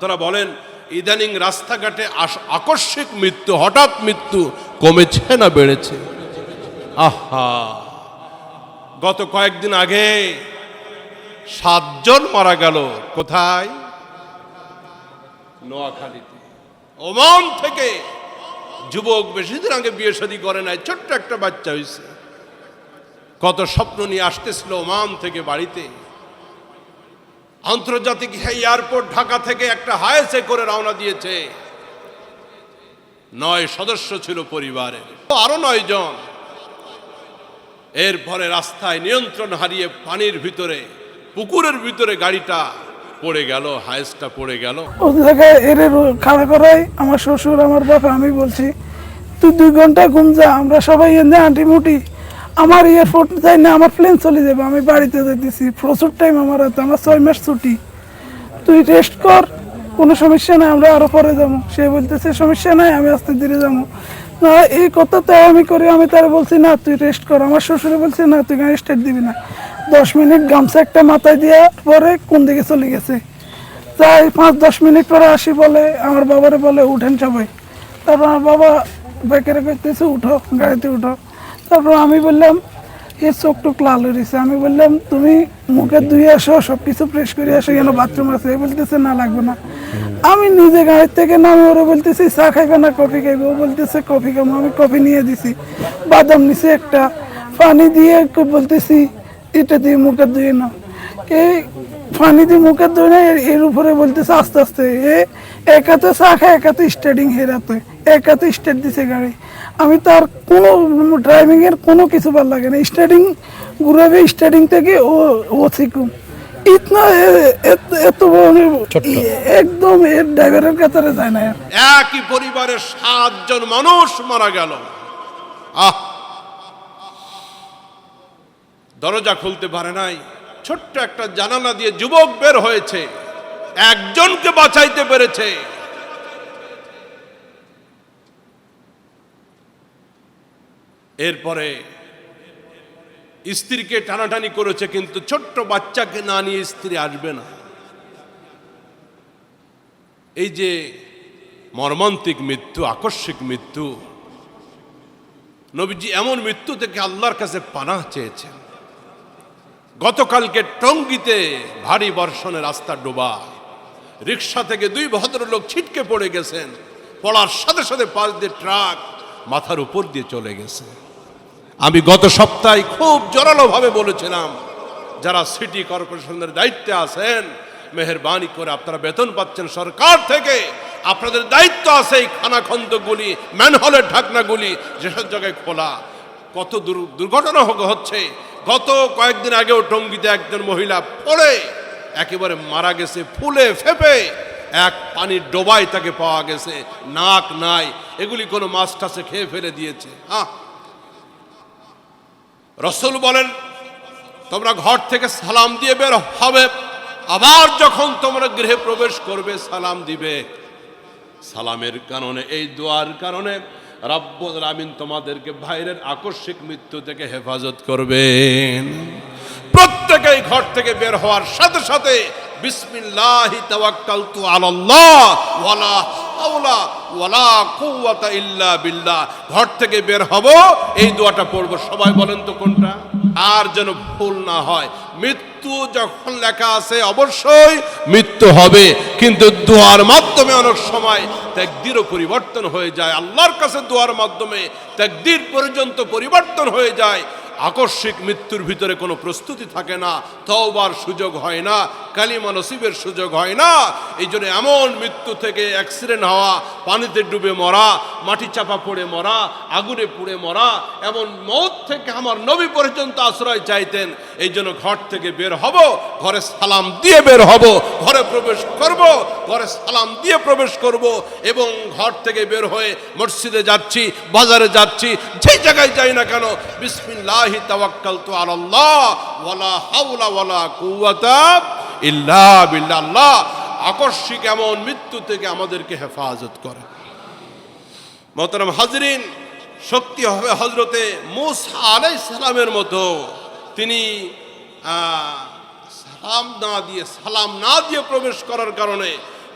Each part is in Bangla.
আপনারা বলেন, ইদানিং রাস্তাঘাটে আকস্মিক মৃত্যু, হঠাৎ মৃত্যু কমেছে না বেড়েছে? আহা! গত কয়েকদিন আগে সাতজন মারা গেল। কোথায়? নোয়াখালীতে। ওমান থেকে যুবক বেশি দিন আগে বিয়ে শাদী করে নাই, ছোট্ট একটা বাচ্চা হয়েছে কত স্বপ্ন নিয়ে আসতেছিল ওমান থেকে বাড়িতে। আন্তর্জাতিক এয়ারপোর্ট ঢাকা থেকে একটা হায়েসে করে রওনা দিয়েছে। নয় সদস্য ছিল পরিবারের। আরও নয় জন। এরপরে রাস্তায় নিয়ন্ত্রণ হারিয়ে পানির ভিতরে, পুকুরের ভিতরে গাড়িটা পড়ে গেল, হায়েসটা পড়ে গেল। ও জায়গায় এরে খাড়া করাই, আমার শ্বশুর, আমার বাবা আমি বলছি, তুই দুই ঘণ্টা ঘুম যা, আমরা সবাই এনে আন্টি মুটি আমার এয়ারপোর্ট যাই না, আমার প্লেন চলে যাবে, আমি বাড়িতে যেতেছি প্রচুর টাইম আমার হাতে আমার ছয় মাস ছুটি। তুই রেস্ট কর, কোনো সমস্যা নাই, আমরা আরও পরে যাব। সে বলতেছে, সমস্যা নাই, আমি আস্তে ধীরে যাব। না, এই কথা তো আমি করি, আমি তার বলছি, না, তুই রেস্ট কর। আমার শ্বশুরে বলছে, না, তুই গাড়ি স্টার্ট দিবি না। দশ মিনিট গামছা একটা মাথায় দেওয়ার পরে কোন দিকে চলে গেছে। যাই, পাঁচ, দশ মিনিট পরে আসি বলে, আমার বাবারে বলে, উঠেন সবাই। তারপর আমার বাবা বেকারে করতেছে উঠো, গাড়িতে উঠো। তারপর আমি বললাম এর চোখ টুক লাল হয়েছে আমি বললাম, তুমি মুখে ধুয়ে আসো সব কিছু ফ্রেশ করে আসো, কেন বাথরুম আছে? বলতেছে, না, লাগবে না। আমি নিজে গাড়ির থেকে নামে ওরা বলতেছি, চা খাইবে না, কফি খাইবে? ও বলতেছে, কফি খাব। আমি কফি নিয়ে দিছি, বাদাম নিছি একটা, পানি দিয়ে বলতেছি, এটা দিয়ে মুখে ধুয়ে নাও। এই পানি দিয়ে মুখে ধরে এর- এর উপরে বলতেছে আস্তে আস্তে এ এক হাতে চা খায় এক হাতে স্টার্টিং হেরাতে এক হাতে স্টার্ট দিছে গাড়ি। আমি তার কোনো ড্রাইভিং এর কোনো কিছু ভালো লাগে না। স্টার্টিং ঘুরাবে স্টার্টিং থেকে ও ও শিখুম ইতনা এত- এত একদম এর ড্রাইভারের কাতারে যায় না। একই পরিবারের সাতজন মানুষ মারা গেল। আহ! দরজা খুলতে পারে নাই। ছোট্ট একটা জানালা দিয়ে যুবক বের হয়েছে। একজনকে বাঁচাইতে পেরেছে। এরপরে স্ত্রীকে টানাটানি করেছে, কিন্তু ছোট্ট বাচ্চাকে না নিয়ে স্ত্রী আসবে না। এই যে মর্মান্তিক মৃত্যু, আকস্মিক মৃত্যু, নবীজি এমন মৃত্যু থেকে আল্লাহর কাছে পানা চেয়েছেন। গতকালকে টঙ্গিতে ভারী বর্ষণে রাস্তা ডোবা রিক্সা থেকে দুই ভদ্রলোক ছিটকে পড়ে গেছেন। পড়ার সাথে সাথে পাশ দিয়ে ট্রাক মাথার উপর দিয়ে চলে গেছে। আমি গত সপ্তাহে খুব জোরালোভাবে বলেছিলাম, যারা সিটি কর্পোরেশনের দায়িত্বে আছেন, মেহরবানি করে আপনারা বেতন পাচ্ছেন সরকার থেকে। আপনাদের দায়িত্ব আছে এই খানাখন্দগুলি, ম্যানহলের ঢাকনাগুলি যেসব জায়গায় খোলা। কত দুর্ঘটনা হচ্ছে গত কয়েকদিন আগেও টঙ্গিতে একজন মহিলা পড়ে, একেবারে মারা গেছে, ফুলে ফেপে, এক পানির ডোবায় তাকে পাওয়া গেছে, নাক নাই, এগুলি কোনো মাছ টাছে খেয়ে ফেলে দিয়েছে হ্যাঁ। রসুল বলেন, তোমরা ঘর থেকে সালাম দিয়ে বের হবে, আবার যখন তোমরা গৃহে প্রবেশ করবে, সালাম দিবে। সালামের কারণে, এই দোয়ার কারণে রব্বুল আমিন তোমাদেরকে বাইরের আকস্মিক মৃত্যু থেকে হেফাজত করবেন। প্রত্যেকেই ঘর থেকে বের হওয়ার সাথে সাথে বিসমিল্লাহি তাওয়াক্কালতু আলাল্লাহ, ওয়ালা হাওলা ওয়ালা কুওয়াতা ইল্লা বিল্লাহ। ঘর থেকে বের হব, এই দোয়াটা পড়ব। সবাই বলেন তো কোনটা? আর যেন ভুল না হয়। মৃত্যু যখন লেখা আছে, অবশ্যই মৃত্যু হবে। কিন্তু দোয়ার মাধ্যমে অনেক সময় ত্যাগদিরও পরিবর্তন হয়ে যায়। আল্লাহর কাছে দোয়ার মাধ্যমে ত্যাগদির পর্যন্ত পরিবর্তন হয়ে যায়। আকস্মিক মৃত্যুর ভিতরে কোনো প্রস্তুতি থাকে না, তওবার সুযোগ হয় না, কালিমা নসিবের সুযোগ হয় না। এই জন্য এমন মৃত্যু থেকে অ্যাক্সিডেন্ট হওয়া, পানিতে ডুবে মরা, মাটি চাপা পড়ে মরা, আগুনে পুড়ে মরা, এমন মৌত থেকে আমার নবী পর্যন্ত আশ্রয় চাইতেন, এই জন্য ঘর থেকে বের হব, ঘরে সালাম দিয়ে বের হব, ঘরে প্রবেশ করব, ঘরে সালাম দিয়ে প্রবেশ করব, এবং ঘর থেকে বের হয়ে মসজিদে যাচ্ছি, বাজারে যাচ্ছি যে জায়গায় যাই না কেন? বিসমিল্লাহি তাওয়াক্কালতু আলাল্লাহ, ওয়ালা হাওলা ওয়ালা কুওয়াতা ইল্লা বিল্লাহ। আকস্মিক এমন মৃত্যু থেকে আমাদেরকে হেফাজত করে। মোহতারাম হাজরিন শক্তি হবে হজরতে মুসা আলাই সালামের মতো তিনি সালাম না দিয়ে, সালাম না দিয়ে প্রবেশ করার কারণে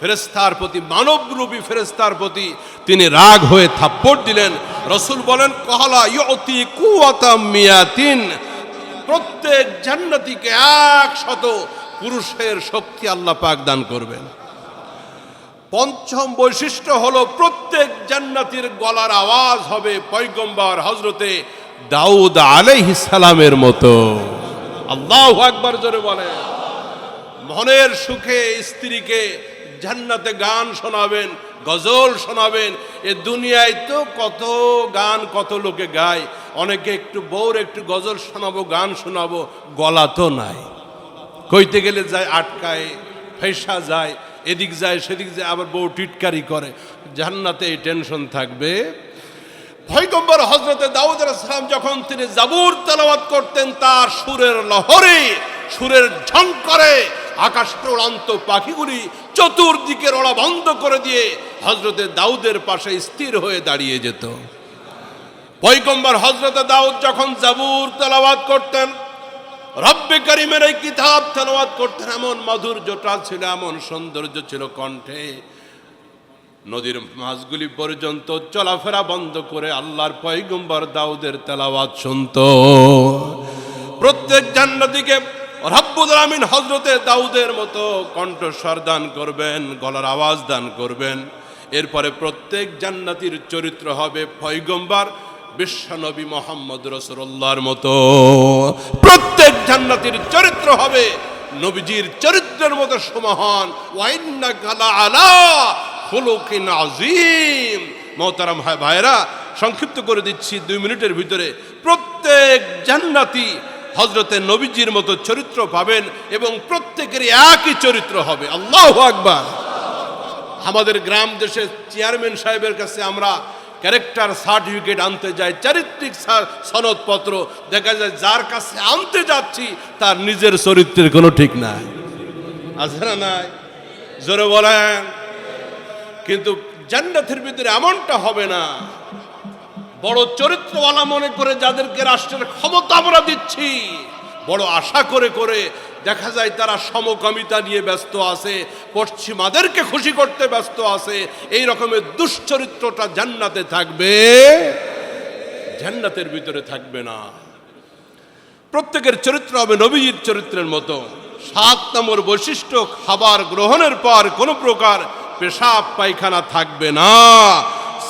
ফেরেস্তার প্রতি, মানবরূপী ফেরেস্তার প্রতি তিনি রাগ হয়ে থাপ্পড় দিলেন। রসুল বলেন, কহলা ইয়তি কুয়াতাম মিয়াতিন। প্রত্যেক জান্নাতিকে একশত পুরুষের শক্তি আল্লাহ পাক দান করবেন। পঞ্চম বৈশিষ্ট্য হলো, প্রত্যেক জান্নাতির গলার আওয়াজ হবে পৈগম্বর হজরতে দাউদ আলাইহিস সালামের মতো। আল্লাহ আকবার জোরে বলে মনের সুখে স্ত্রীকে জান্নাতে গান শোনাবেন, গজল শোনাবেন। এ দুনিয়ায় তো কত গান, কত লোকে গায়। অনেকে একটু বউর একটু গজল শোনাবো, গান শোনাবো, গলা তো নাই। কইতে গেলে যায় আটকায়, ফেসা যায়, এদিক যায়, সেদিক যায়, আবার বউ টিটকারি করে। জান্নাতে এই টেনশন থাকবে। পয়গম্বর হজরতে দাউদ সালাম যখন তিনি জাবুর তেলাওয়াত করতেন, তার সুরের লহরে, সুরের ঝঙ্করে আকাশ উড়ান্ত পাখিগুলি চতুর্দিকে ওড়া বন্ধ করে দিয়ে হজরতে দাউদের পাশে স্থির হয়ে দাঁড়িয়ে যেত। পয়গম্বর হজরতে দাউদ যখন জাবুর তেলাওয়াত করতেন, রব্বে করিমের এই কিতাব তেলাওয়াত করতেন, এমন মাধুর্যটা ছিল, এমন সৌন্দর্য ছিল কণ্ঠে। নদীর মাছগুলি পর্যন্ত চলাফেরা বন্ধ করে আল্লাহর পয়গম্বর দাউদের তেলাওয়াত শুনত। প্রত্যেক জান্নাতিকে রব্বুল আমিন হজরতে দাউদের মতো কণ্ঠস্বর দান করবেন, গলার আওয়াজ দান করবেন। এরপরে প্রত্যেক জান্নাতির চরিত্র হবে পয়গম্বর বিশ্বনবী মোহাম্মদ রসুল্লাহর মতো। প্রত্যেক জান্নাতির চরিত্র হবে নবীজির চরিত্রের মতো সমাহান। ওয়াইন্না কালা আলা খুলুকিন আজিম মহতারাম ভাই ভাইরা সংক্ষিপ্ত করে দিচ্ছি দুই মিনিটের ভিতরে। প্রত্যেক জান্নাতি হজরতে নবীজির মতো চরিত্র পাবেন এবং প্রত্যেকেরই একই চরিত্র হবে। আল্লাহ আকবার। আমাদের গ্রাম দেশে চেয়ারম্যান সাহেবের কাছে আমরা ক্যারেক্টার সার্টিফিকেট আনতে যাই, চারিত্রিক সনদপত্র। দেখা যায় যার কাছে আনতে যাচ্ছি, তার নিজের চরিত্রের কোনো ঠিক নাই। আছে না নাই? জোরে বলেন। কিন্তু জান্নাতের ভিতরে এমনটা হবে না বড় চরিত্রওয়ালা মনে করে যাদেরকে রাষ্ট্রের ক্ষমতা আমরা দিচ্ছি। বড় আশা করে করে দেখা যায় তারা সমকামিতা নিয়ে ব্যস্ত আছে, পশ্চিমাদেরকে খুশি করতে ব্যস্ত আছে। এই রকমের দুশ্চরিত্রটা জান্নাতে থাকবে, জান্নাতের ভিতরে থাকবে না। প্রত্যেকের চরিত্র হবে নবীজির চরিত্রের মতো। সাত নম্বর বৈশিষ্ট্য, খাবার গ্রহণের পর কোনো প্রকার পেশাব, পায়খানা থাকবে না।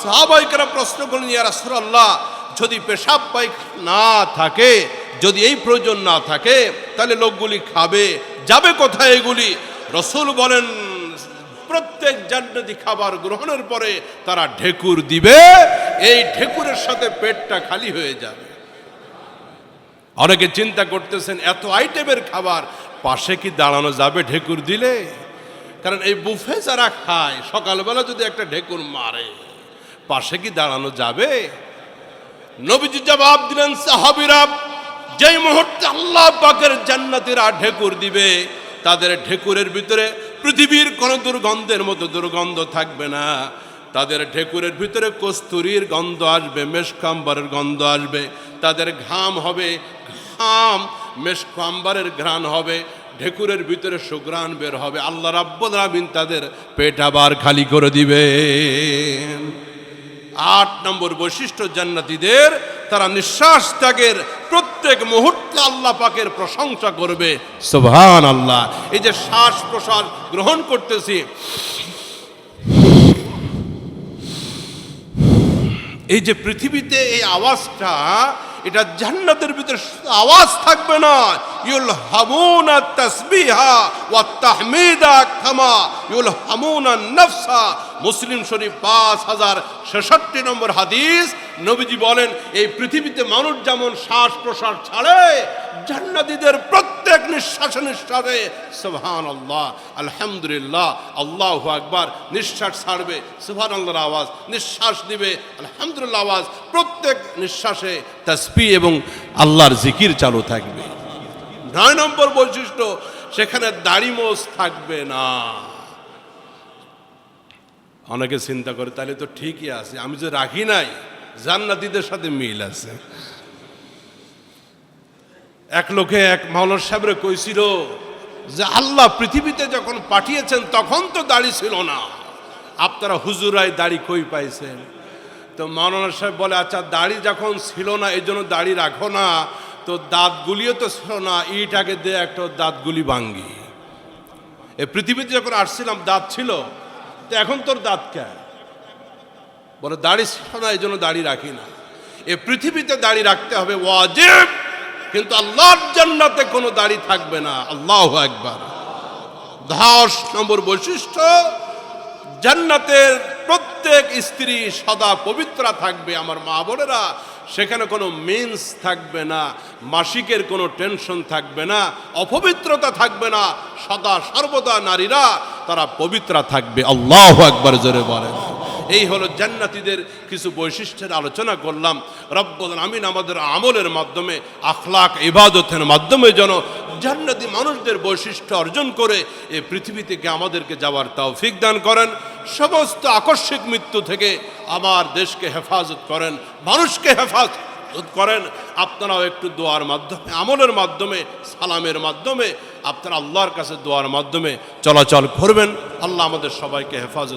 সাহাবাইকারা প্রশ্ন করলেন, ইয়া রাসূলুল্লাহ, যদি পেশাব পায়খানা না থাকে, যদি এই প্রয়োজন না থাকে, তাহলে লোকগুলি খাবে, যাবে কোথায় এগুলি? রসুল বলেন, প্রত্যেক জান্নাতি খাবার গ্রহণের পরে তারা ঢেকুর দিবে, এই ঢেকুরের সাথে পেটটা খালি হয়ে যাবে। অনেকে চিন্তা করতেছেন, এত আইটেমের খাবার, পাশে কি দাঁড়ানো যাবে ঢেকুর দিলে? কারণ এই বুফে যারা খায়, সকালবেলা যদি একটা ঢেকুর মারে পাশে কি দাঁড়ানো যাবে? নবীজি জবাব দিলেন, সাহাবিরা, যেই মুহূর্তে আল্লাহ পাকের জান্নাতিরা ঢেকুর দিবে, তাদের ঢেকুরের ভিতরে পৃথিবীর কোনো দুর্গন্ধের মতো দুর্গন্ধ থাকবে না। তাদের ঢেকুরের ভিতরে কস্তুরীর গন্ধ আসবে মেশকাম্বারের গন্ধ আসবে, তাদের ঘাম হবে, ঘাম মেশকাম্বারের ঘ্রাণ হবে, ঢেকুরের ভিতরে সুগ্রাণ বের হবে। আল্লাহ রাব্বুল আমিন তাদের পেট আবার খালি করে দিবে আট নম্বর বৈশিষ্ট্য জান্নাতিদের, তারা নিঃশ্বাস ত্যাগের প্রত্যেক মুহূর্তে আল্লাহ পাকের প্রশংসা করবে। সোভান আল্লাহ এই যে শ্বাস প্রশ্বাস গ্রহণ করতেছি, এই যে পৃথিবীতে এই আওয়াজটা এটা জান্নাতের ভিতরে আওয়াজ থাকবে না। ইউল হামুনা তাসবিহা ওয়া তাহমিদা কামা ইউল হামুনা নফসা। মুসলিম শরীফ পাঁচ হাজার ছেষট্টি নম্বর হাদিস নবীজি বলেন, এই পৃথিবীতে মানুষ যেমন শ্বাস প্রশ্বাস ছাড়ে, জান্নাতীদের প্রত্যেক নিঃশ্বাসে নিঃশ্বাসে সুবহান আল্লাহ আলহামদুলিল্লাহ, আল্লাহ আকবার, নিঃশ্বাস ছাড়বে সুবহান আল্লাহর আওয়াজ, নিঃশ্বাস দিবে আলহামদুলিল্লাহ আওয়াজ, প্রত্যেক নিঃশ্বাসে তাসবি এবং আল্লাহর জিকির চালু থাকবে। নয় নম্বর বৈশিষ্ট্য, সেখানে দাড়ি মোজ থাকবে না। অনেকে চিন্তা করে, তাহলে তো ঠিকই আছে, আমি যে রাখি নাই জান্নাতীদের সাথে মিল আছে। এক লোকে এক মাওলার সাহেবরে কইছিল যে, আল্লাহ পৃথিবীতে যখন পাঠিয়েছেন, তখন তো দাড়ি ছিল না। আপনারা হুজুরাই দাড়ি কই পাইছেন? তো মাওলানা সাহেব বলে আচ্ছা দাড়ি যখন ছিল না, এই জন্য দাড়ি রাখো না। তো দাঁতগুলিও তো ছিল না, ইট আগে দিয়ে একটা দাঁতগুলি ভাঙ্গি। এ পৃথিবীতে যখন আসছিলাম, দাঁত ছিল, তো এখন তোর দাঁত কে? বলে, দাড়ি ছিল না এই জন্য দাড়ি রাখি না। এ পৃথিবীতে দাড়ি রাখতে হবে ওয়াজিব, কিন্তু আল্লাহর জান্নাতে কোনো দাড়ি থাকবে না। আল্লাহ একবার দশ নম্বর বৈশিষ্ট্য, জান্নাতের প্রত্যেক স্ত্রী সদা পবিত্রা থাকবে। আমার মা বোনেরা, সেখানে কোনো মিন্স থাকবে না, মাসিকের কোনো টেনশন থাকবে না, অপবিত্রতা থাকবে না। সদা সর্বদা নারীরা তারা পবিত্রা থাকবে। আল্লাহ একবার জোরে বলেন। এই হলো জান্নাতীদের কিছু বৈশিষ্ট্যের আলোচনা করলাম। রব্বুল আমিন আমাদের আমলের মাধ্যমে, আখলাক, ইবাদতের মাধ্যমে যেন জান্নাতি মানুষদের বৈশিষ্ট্য অর্জন করে এ পৃথিবী থেকে আমাদেরকে যাওয়ার তৌফিক দান করেন। সমস্ত আকস্মিক মৃত্যু থেকে আমার দেশকে হেফাজত করেন, মানুষকে হেফাজত করেন। আপনারাও একটু দোয়ার মাধ্যমে, আমলের মাধ্যমে, সালামের মাধ্যমে, আপনারা আল্লাহর কাছে দোয়ার মাধ্যমে চলাচল করবেন। আল্লাহ আমাদের সবাইকে হেফাজত